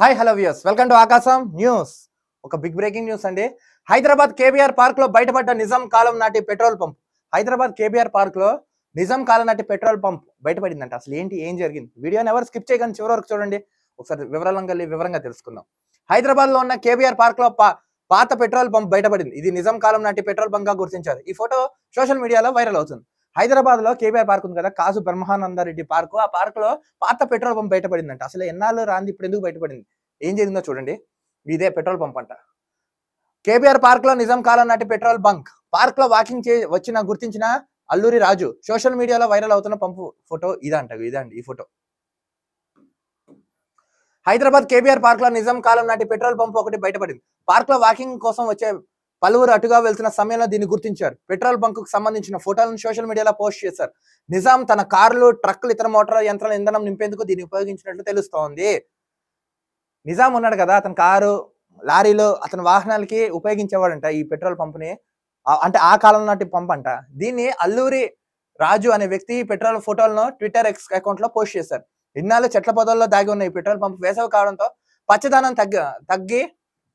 Hi hello views welcome to Aakasam news ఒక big breaking news అండి. Hyderabad KBR పార్క్లో బయటపడ్డ నిజాం కాలం నాటి పెట్రోల్ పంప్. హైదరాబాద్ కేబీఆర్ పార్క్లో నిజాం కాలం నాటి పెట్రోల్ పంప్ బయటపడిందంట. అసలు ఏంటి ఏం జరిగింది? వీడియోని ఎవరు స్కిప్ చేయగానే చివరి వరకు చూడండి. ఒకసారి వివరాలంగా వివరంగా తెలుసుకుందాం. హైదరాబాద్లో ఉన్న కేబీఆర్ పార్క్లో పాత పెట్రోల్ పంప్ బయటపడింది. ఇది నిజాం కాలం నాటి పెట్రోల్ బంక్గా గుర్తించారు. ఈ ఫోటో సోషల్ మీడియాలో వైరల్ అవుతుంది. హైదరాబాద్లో కేబీఆర్ పార్క్ ఉంది కదా కాసు బ్రహ్మానందారెడ్డి పార్క్. ఆ పార్క్లో పాత పెట్రోల్ పంప్ బయటపడిందంట. అసలు ఎన్నాళ్ళు రాంది ఇప్పుడు ఎందుకు బయటపడింది? ఏం జరిగిందో చూడండి. ఇదే పెట్రోల్ పంప్ అంట. కేబీఆర్ పార్క్లో నిజాం కాలం నాటి పెట్రోల్ బంక్. పార్క్లో వాకింగ్ చే వచ్చిన గుర్తించిన అల్లూరి రాజు. సోషల్ మీడియాలో వైరల్ అవుతున్న పంపు ఫోటో ఇదంట ఇదండి ఈ ఫోటో. హైదరాబాద్ కేబీఆర్ పార్క్లో నిజాం కాలం నాటి పెట్రోల్ పంప్ ఒకటి బయటపడింది. పార్క్లో వాకింగ్ కోసం వచ్చే పలువురు అటుగా వెళ్తున్న సమయంలో దీన్ని గుర్తించారు. పెట్రోల్ బంక్కు సంబంధించిన ఫోటోలను సోషల్ మీడియాలో పోస్ట్ చేశారు. నిజాం తన కార్లు ట్రక్కులు ఇతర మోటార్ యంత్రాల ఇంధనం నింపేందుకు దీన్ని ఉపయోగించినట్లు తెలుస్తోంది. నిజాం ఉన్నాడు కదా అతని కారు లారీలో అతని వాహనాలకి ఉపయోగించేవాడంట ఈ పెట్రోల్ పంప్ని. అంటే ఆ కాలం నాటి పంప్ అంట. దీన్ని అల్లూరి రాజు అనే వ్యక్తి పెట్రోల్ ఫోటోలను ట్విట్టర్ ఎక్స్ అకౌంట్లో పోస్ట్ చేశారు. ఇన్నాళ్ళు చెట్ల పొదల్లో దాగి ఉన్న ఈ పెట్రోల్ పంప్ వేసవి కావడంతో పచ్చదనం తగ్గ తగ్గి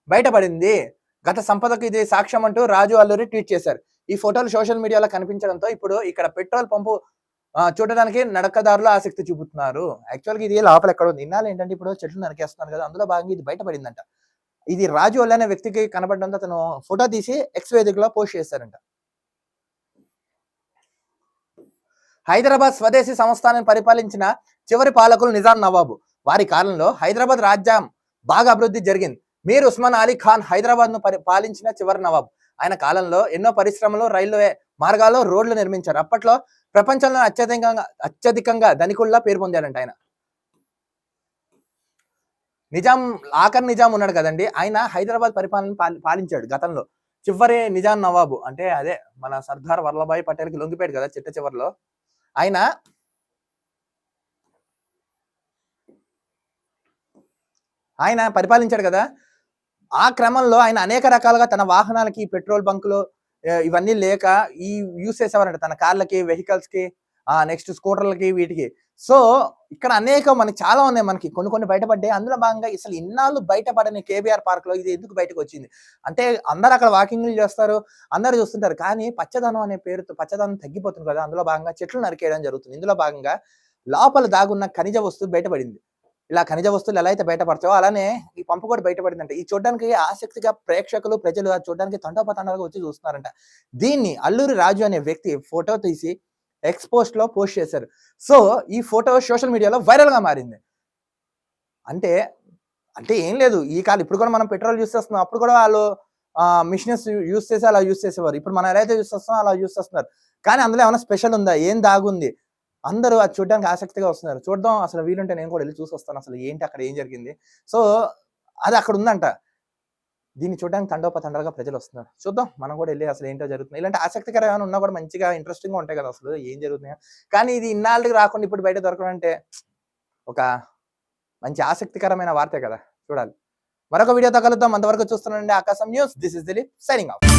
బయటపడింది. గత సంపదకు ఇది సాక్ష్యం అంటూ రాజు అల్లూరి ట్వీట్ చేశారు. ఈ ఫోటోలు సోషల్ మీడియాలో కనిపించడంతో ఇప్పుడు ఇక్కడ పెట్రోల్ పంపు చూడడానికి నడకదారులు ఆసక్తి చూపుతున్నారు. యాక్చువల్గా ఇది లోపల ఎక్కడ ఉంది? ఇన్నాళ్ళు ఏంటంటే ఇప్పుడు చెట్లు నరికేస్తున్నారు కదా అందులో భాగంగా ఇది బయటపడిందంట. ఇది రాజు వల్ల అనే వ్యక్తికి కనబడడంతో అతను ఫోటో తీసి ఎక్స్ వేదికలో పోస్ట్ చేశారంట. హైదరాబాద్ స్వదేశీ సంస్థానం పరిపాలించిన చివరి పాలకులు నిజాం నవాబు. వారి కాలంలో హైదరాబాద్ రాజ్యం బాగా అభివృద్ధి జరిగింది. మీర్ ఉస్మాన్ అలీ ఖాన్ హైదరాబాద్ను పాలించిన చివరి నవాబ్. ఆయన కాలంలో ఎన్నో పరిశ్రమలు రైల్వే మార్గాలు రోడ్లు నిర్మించారు. అప్పట్లో ప్రపంచంలో అత్యధికంగా అత్యధికంగా ధనికుల్లా పేరు పొందాడంట ఆయన. నిజాం ఆఖర్ నిజాం ఉన్నాడు కదండి. ఆయన హైదరాబాద్ పరిపాలన పాలించాడు గతంలో. చివరి నిజాం నవాబు. అంటే అదే మన సర్దార్ వల్లభాయ్ పటేల్కి లొంగిపోయాడు కదా చిట్ట చివరిలో. ఆయన ఆయన పరిపాలించాడు కదా. ఆ క్రమంలో ఆయన అనేక రకాలుగా తన వాహనాలకి పెట్రోల్ బంకులు ఇవన్నీ లేక ఈ యూస్ చేసేవారంట. తన కార్లకి వెహికల్స్కి నెక్స్ట్ స్కూటర్లకి వీటికి. సో ఇక్కడ అనేక మనకి చాలా ఉన్నాయి మనకి. కొన్ని కొన్ని బయటపడ్డాయి. అందులో భాగంగా అసలు ఇన్నాళ్ళు బయటపడని కేబీఆర్ పార్క్లో ఇది ఎందుకు బయటకు వచ్చింది? అంటే అందరు అక్కడ వాకింగ్లు చేస్తారు అందరు చూస్తుంటారు. కానీ పచ్చదనం అనే పేరుతో పచ్చదనం తగ్గిపోతుంది కదా. అందులో భాగంగా చెట్లు నరికేయడం జరుగుతుంది. ఇందులో భాగంగా లోపల దాగున్న ఖనిజ వస్తువు బయటపడింది. ఇలా ఖనిజ వస్తువులు ఎలా అయితే బయటపడతాయో అలానే ఈ పంపు కూడా బయటపడిందంట. ఈ చూడడానికి ఆసక్తిగా ప్రేక్షకులు ప్రజలు చూడడానికి తండోపతండాలుగా వచ్చి చూస్తున్నారంట. దీన్ని అల్లూరి రాజు అనే వ్యక్తి ఫోటో తీసి ఎక్స్పోస్ట్లో పోస్ట్ చేశారు. సో ఈ ఫోటో సోషల్ మీడియాలో వైరల్గా మారింది. అంటే అంటే ఏం లేదు. ఈ కాలం ఇప్పుడు కూడా మనం పెట్రోల్ యూస్ చేస్తున్నాం. అప్పుడు కూడా వాళ్ళు మిషన్స్ యూస్ చేసి అలా యూస్ చేసేవారు. ఇప్పుడు మనం ఎలా అయితే యూస్ చేస్తున్నాం అలా యూస్ చేస్తున్నారు. కానీ అందులో ఏమైనా స్పెషల్ ఉందా? ఏం దాగుంది? అందరూ అది చూడడానికి ఆసక్తిగా వస్తున్నారు. చూద్దాం అసలు వీలుంటే నేను కూడా వెళ్ళి చూసి వస్తాను అసలు ఏంటి అక్కడ ఏం జరిగింది? సో అది అక్కడ ఉందంట. దీన్ని చూడడానికి తండోపతండాలుగా ప్రజలు వస్తున్నారు. చూద్దాం మనం కూడా వెళ్ళి అసలు ఏంటో జరుగుతుంది. ఇలాంటి ఆసక్తికర ఏమైనా ఉన్నా కూడా మంచిగా ఇంట్రెస్టింగ్ ఉంటాయి కదా అసలు ఏం జరుగుతున్నాయో. కానీ ఇది ఇన్నాళ్ళకి రాకుండా ఇప్పుడు బయట దొరకడం అంటే ఒక మంచి ఆసక్తికరమైన వార్తే కదా చూడాలి. మరొక వీడియోతో కలుద్దాం. అంతవరకు చూస్తున్నానండి Aakasam news. This is Dileep signing off